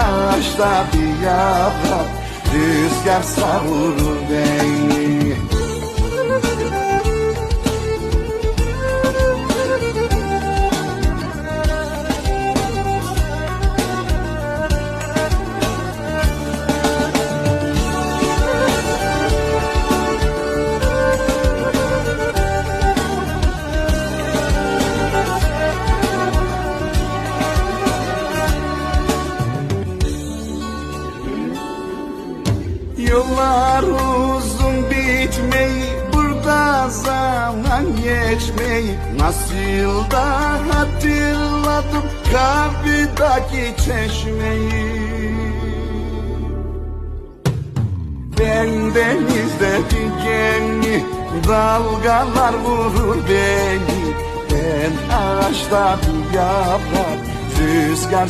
ağaçta bir yaprak Rüzgar savurur beni Yıllar uzun bitmeyi Burada zaman geçmeyi Nasıl da hatırladım Kalbideki çeşmeyi. Ben denizdeki gemi Dalgalar vurur beni. Ben ağaçta bir yaprak Rüzgar